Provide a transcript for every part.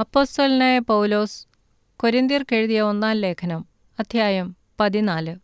അപ്പോസ്തലനായ പൗലോസ് കൊരിന്ത്യർക്കെഴുതിയ ഒന്നാം ലേഖനം അധ്യായം പതിനാല്.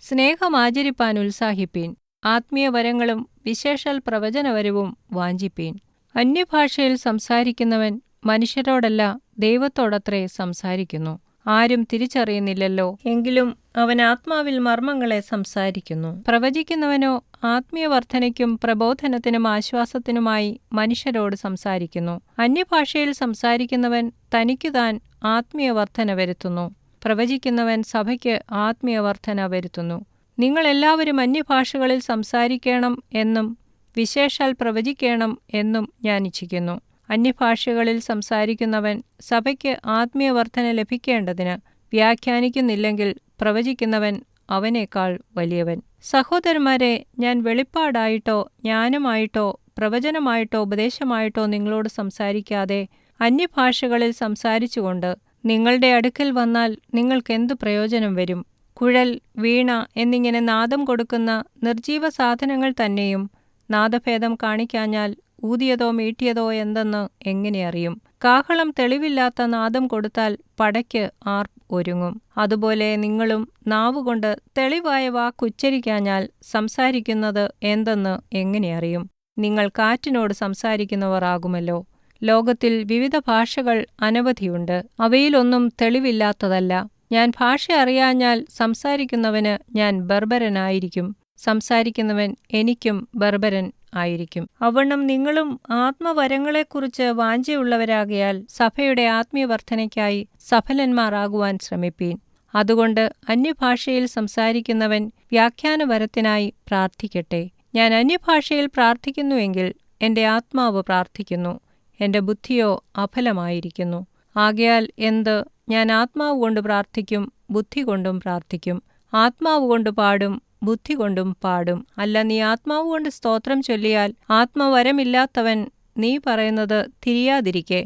സ്നേഹം ആചരിപ്പാൻ ഉത്സാഹിപ്പീൻ ആത്മീയവരങ്ങളും വിശേഷാൽ പ്രവചനവരവും വാഞ്ചിപ്പീൻ. അന്യഭാഷയിൽ സംസാരിക്കുന്നവൻ മനുഷ്യരോടല്ല ദൈവത്തോടത്രേ സംസാരിക്കുന്നു. ആരും തിരിച്ചറിയുന്നില്ലല്ലോ. എങ്കിലും അവൻ ആത്മാവിൽ മർമ്മങ്ങളെ സംസാരിക്കുന്നു. പ്രവചിക്കുന്നവനോ ആത്മീയവർദ്ധനയ്ക്കും പ്രബോധനത്തിനും ആശ്വാസത്തിനുമായി മനുഷ്യരോട് സംസാരിക്കുന്നു. അന്യഭാഷയിൽ സംസാരിക്കുന്നവൻ തനിക്കുതാൻ ആത്മീയവർദ്ധന വരുത്തുന്നു. പ്രവചിക്കുന്നവൻ സഭയ്ക്ക് ആത്മീയവർദ്ധന വരുത്തുന്നു. നിങ്ങളെല്ലാവരും അന്യഭാഷകളിൽ സംസാരിക്കണം എന്നും വിശേഷാൽ പ്രവചിക്കണം എന്നും ഞാൻ ഇച്ഛിക്കുന്നു അന്യഭാഷകളിൽ സംസാരിക്കുന്നവൻ സഭയ്ക്ക് ആത്മീയവർദ്ധന ലഭിക്കേണ്ടതിന് വ്യാഖ്യാനിക്കുന്നില്ലെങ്കിൽ പ്രവചിക്കുന്നവൻ അവനേക്കാൾ വലിയവൻ. സഹോദരന്മാരെ ഞാൻ വെളിപ്പാടായിട്ടോ ജ്ഞാനമായിട്ടോ പ്രവചനമായിട്ടോ ഉപദേശമായിട്ടോ നിങ്ങളോട് സംസാരിക്കാതെ അന്യഭാഷകളിൽ സംസാരിച്ചുകൊണ്ട് നിങ്ങളുടെ അടുക്കൽ വന്നാൽ നിങ്ങൾക്കെന്തു പ്രയോജനം വരും? കുഴൽ വീണ എന്നിങ്ങനെ നാദം കൊടുക്കുന്ന നിർജീവ സാധനങ്ങൾ തന്നെയും നാദഭേദം കാണിക്കാഞ്ഞാൽ ഊതിയതോ മീട്ടിയതോ എന്തെന്ന് എങ്ങനെ അറിയും? കാഹളം തെളിവില്ലാത്ത നാദം കൊടുത്താൽ പടയ്ക്ക് ആർ ഒരുങ്ങും. അതുപോലെ നിങ്ങളും നാവുകൊണ്ട് തെളിവായ വാക്കുച്ചരിക്കാഞ്ഞാൽ സംസാരിക്കുന്നത് എന്തെന്ന് എങ്ങനെ അറിയും? നിങ്ങൾ കാറ്റിനോട് സംസാരിക്കുന്നവർ ആകുമല്ലോ. ലോകത്തിൽ വിവിധ ഭാഷകൾ അനവധിയുണ്ട്. അവയിലൊന്നും തെളിവില്ലാത്തതല്ല. ഞാൻ ഭാഷ അറിയാഞ്ഞാൽ സംസാരിക്കുന്നവന് ഞാൻ ബർബരനായിരിക്കും. സംസാരിക്കുന്നവൻ എനിക്കും ബർബരൻ ആയിരിക്കും. അവണ്ണം നിങ്ങളും ആത്മവരങ്ങളെക്കുറിച്ച് വാഞ്ചയുള്ളവരാകയാൽ സഭയുടെ ആത്മീയവർദ്ധനയ്ക്കായി സഫലന്മാരാകുവാൻ ശ്രമിപ്പീൻ. അതുകൊണ്ട് അന്യഭാഷയിൽ സംസാരിക്കുന്നവൻ വ്യാഖ്യാനവരത്തിനായി പ്രാർത്ഥിക്കട്ടെ. ഞാൻ അന്യഭാഷയിൽ പ്രാർത്ഥിക്കുന്നുവെങ്കിൽ എന്റെ ആത്മാവ് പ്രാർത്ഥിക്കുന്നു. എന്റെ ബുദ്ധിയോ അഫലമായിരിക്കുന്നു. ആകയാൽ എന്ത്? ഞാൻ ആത്മാവ് കൊണ്ട് പ്രാർത്ഥിക്കും ബുദ്ധി കൊണ്ടും പ്രാർത്ഥിക്കും. ആത്മാവ് കൊണ്ട് പാടും ബുദ്ധി കൊണ്ടും പാടും. അല്ല നീ ആത്മാവ് കൊണ്ട് സ്തോത്രം ചൊല്ലിയാൽ ആത്മവരമില്ലാത്തവൻ നീ പറയുന്നത് തിരിയാതിരിക്കെ.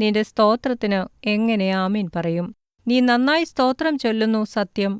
നിന്റെ സ്തോത്രത്തിന് എങ്ങനെ ആമീൻ പറയും? നീ നന്നായി സ്തോത്രം ചൊല്ലുന്നു സത്യം.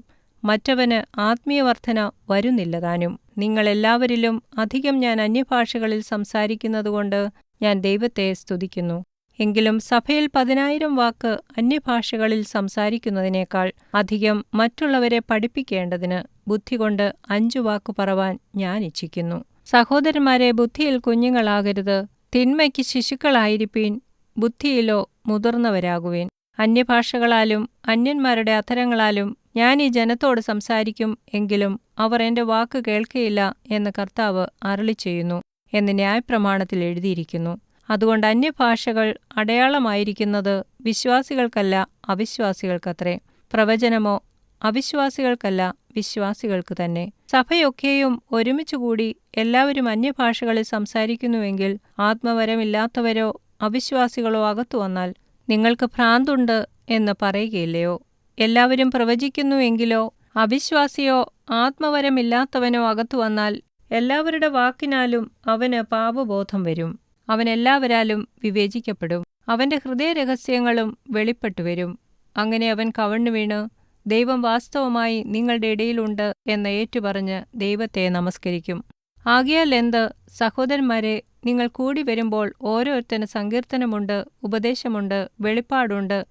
മറ്റവന് ആത്മീയവർദ്ധന വരുന്നില്ലതാനും നിങ്ങളെല്ലാവരിലും അധികം ഞാൻ അന്യഭാഷകളിൽ സംസാരിക്കുന്നതുകൊണ്ട് ഞാൻ ദൈവത്തെ സ്തുതിക്കുന്നു. എങ്കിലും സഭയിൽ പതിനായിരം വാക്ക് അന്യഭാഷകളിൽ സംസാരിക്കുന്നതിനേക്കാൾ അധികം മറ്റുള്ളവരെ പഠിപ്പിക്കേണ്ടതിന് ബുദ്ധികൊണ്ട് അഞ്ചു വാക്ക് പറവാൻ ഞാൻ ഇച്ഛിക്കുന്നു. സഹോദരന്മാരെ ബുദ്ധിയിൽ കുഞ്ഞുങ്ങളാകരുത്. തിന്മയ്ക്ക് ശിശുക്കളായിരിപ്പീൻ ബുദ്ധിയിലോ മുതിർന്നവരാകുവേൻ. അന്യഭാഷകളാലും അന്യന്മാരുടെ അധരങ്ങളാലും ഞാൻ ഈ ജനത്തോട് സംസാരിക്കും എങ്കിലും അവർ എന്റെ വാക്ക് കേൾക്കയില്ല എന്ന് കർത്താവ് അരളി ചെയ്യുന്നു എന്ന് ന്യായപ്രമാണത്തിൽ എഴുതിയിരിക്കുന്നു. അതുകൊണ്ട് അന്യഭാഷകൾ അടയാളമായിരിക്കുന്നത് വിശ്വാസികൾക്കല്ല അവിശ്വാസികൾക്കത്രേ. പ്രവചനമോ അവിശ്വാസികൾക്കല്ല വിശ്വാസികൾക്ക് തന്നെ. സഭയൊക്കെയും ഒരുമിച്ചുകൂടി എല്ലാവരും അന്യഭാഷകളിൽ സംസാരിക്കുന്നുവെങ്കിൽ ആത്മവരമില്ലാത്തവരോ അവിശ്വാസികളോ അകത്തു വന്നാൽ നിങ്ങൾക്ക് ഭ്രാന്തുണ്ട് എന്ന് പറയുകയില്ലയോ? എല്ലാവരും പ്രവചിക്കുന്നുവെങ്കിലോ? അവിശ്വാസിയോ ആത്മവരമില്ലാത്തവനോ അകത്തു വന്നാൽ എല്ലാവരുടെ വാക്കിനാലും അവന് പാപബോധം വരും. അവൻ എല്ലാവരാലും വിവേചിക്കപ്പെടും. അവന്റെ ഹൃദയരഹസ്യങ്ങളും വെളിപ്പെട്ടു വരും. അങ്ങനെ അവൻ കവണ്ണു വീണ് ദൈവം വാസ്തവമായി നിങ്ങളുടെ ഇടയിലുണ്ട് എന്ന് ഏറ്റുപറഞ്ഞ് ദൈവത്തെ നമസ്കരിക്കും. ആകിയാൽ എന്ത്? സഹോദരന്മാരെ നിങ്ങൾ കൂടി വരുമ്പോൾ ഓരോരുത്തന് സങ്കീർത്തനമുണ്ട് ഉപദേശമുണ്ട് വെളിപ്പാടുണ്ട്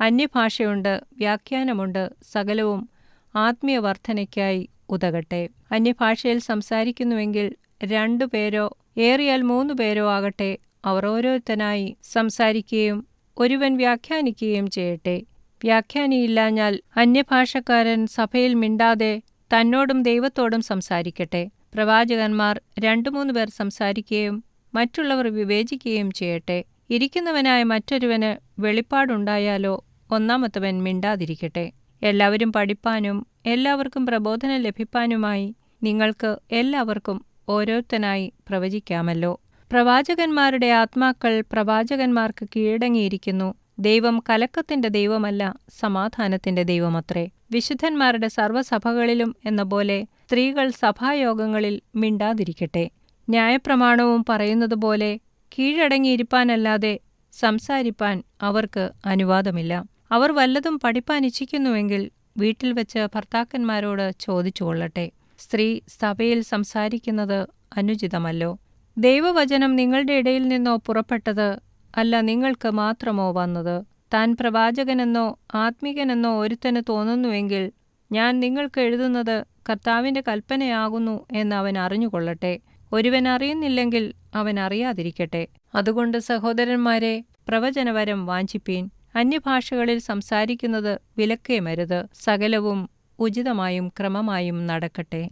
അന്യഭാഷയുണ്ട് വ്യാഖ്യാനമുണ്ട് സകലവും ആത്മീയവർദ്ധനയ്ക്കായി ഉതകട്ടെ. അന്യഭാഷയിൽ സംസാരിക്കുന്നുവെങ്കിൽ രണ്ടു പേരോ ഏറിയാൽ മൂന്നു പേരോ ആകട്ടെ അവർ ഓരോരുത്തനായി സംസാരിക്കുകയും ഒരുവൻ വ്യാഖ്യാനിക്കുകയും ചെയ്യട്ടെ. വ്യാഖ്യാനിയില്ലാഞ്ഞാൽ അന്യഭാഷക്കാരൻ സഭയിൽ മിണ്ടാതെ തന്നോടും ദൈവത്തോടും സംസാരിക്കട്ടെ. പ്രവാചകന്മാർ രണ്ടു മൂന്ന് പേർ സംസാരിക്കുകയും മറ്റുള്ളവർ വിവേചിക്കുകയും ചെയ്യട്ടെ. ഇരിക്കുന്നവനായ മറ്റൊരുവന് വെളിപ്പാടുണ്ടായാലോ ഒന്നാമത്തവൻ മിണ്ടാതിരിക്കട്ടെ. എല്ലാവരും പഠിപ്പാനും എല്ലാവർക്കും പ്രബോധനം ലഭിപ്പാനുമായി നിങ്ങൾക്ക് എല്ലാവർക്കും ഓരോരുത്തനായി പ്രവചിക്കാമല്ലോ. പ്രവാചകന്മാരുടെ ആത്മാക്കൾ പ്രവാചകന്മാർക്ക് കീഴടങ്ങിയിരിക്കുന്നു. ദൈവം കലക്കത്തിന്റെ ദൈവമല്ല സമാധാനത്തിന്റെ ദൈവമത്രേ. വിശുദ്ധന്മാരുടെ സർവസഭകളിലും എന്ന പോലെ സ്ത്രീകൾ സഭായോഗങ്ങളിൽ മിണ്ടാതിരിക്കട്ടെ. ന്യായപ്രമാണവും പറയുന്നതുപോലെ കീഴടങ്ങിയിരിപ്പാനല്ലാതെ സംസാരിപ്പാൻ അവർക്ക് അനുവാദമില്ല. അവർ വല്ലതും പഠിപ്പാൻ ഇച്ഛിക്കുന്നുവെങ്കിൽ വീട്ടിൽ വെച്ച് ഭർത്താക്കന്മാരോട് ചോദിച്ചുകൊള്ളട്ടെ. സ്ത്രീ സഭയിൽ സംസാരിക്കുന്നത് അനുചിതമല്ലോ. ദൈവവചനം നിങ്ങളുടെ ഇടയിൽ നിന്നോ പുറപ്പെട്ടത് അല്ല നിങ്ങൾക്ക് മാത്രമോ വന്നത്. താൻ പ്രവാചകനെന്നോ ആത്മികനെന്നോ ഒരുത്തന് തോന്നുന്നുവെങ്കിൽ ഞാൻ നിങ്ങൾക്ക് എഴുതുന്നത് കർത്താവിന്റെ കൽപ്പനയാകുന്നു എന്ന് അവൻ അറിഞ്ഞുകൊള്ളട്ടെ. ഒരുവൻ അറിയുന്നില്ലെങ്കിൽ അവൻ അറിയാതിരിക്കട്ടെ. അതുകൊണ്ട് സഹോദരന്മാരെ പ്രവചനവരം വാഞ്ചിപ്പീൻ. അന്യഭാഷകളിൽ സംസാരിക്കുന്നത് വിലക്കേമരുത്. സകലവും ഉചിതമായും ക്രമമായും നടക്കട്ടെ